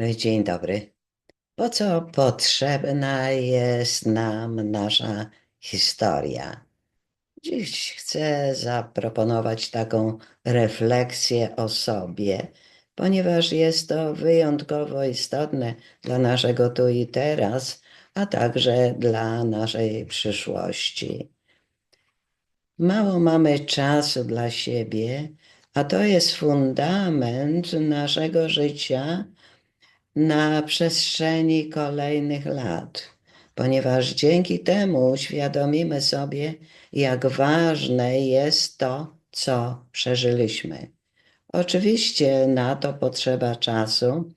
Dzień dobry. Po co potrzebna jest nam nasza historia? Dziś chcę zaproponować taką refleksję o sobie, ponieważ jest to wyjątkowo istotne dla naszego tu i teraz, a także dla naszej przyszłości. Mało mamy czasu dla siebie, a to jest fundament naszego życia na przestrzeni kolejnych lat, ponieważ dzięki temu uświadomimy sobie, jak ważne jest to, co przeżyliśmy. Oczywiście na to potrzeba czasu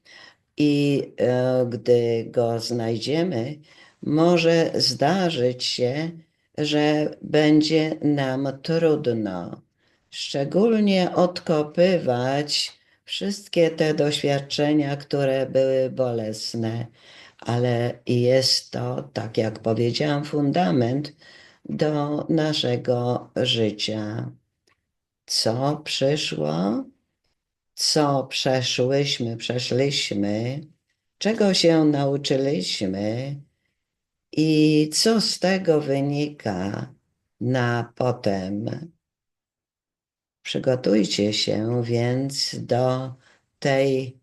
i e, gdy go znajdziemy, może zdarzyć się, że będzie nam trudno, szczególnie odkopywać wszystkie te doświadczenia, które były bolesne, ale jest to, tak jak powiedziałam, fundament do naszego życia. Co przyszło, co przeszłyśmy, przeszliśmy, czego się nauczyliśmy i co z tego wynika na potem. Przygotujcie się więc do tej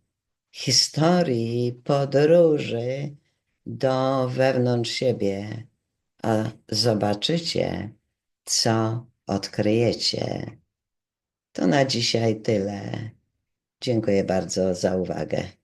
historii podróży do wewnątrz siebie, a zobaczycie, co odkryjecie. To na dzisiaj tyle. Dziękuję bardzo za uwagę.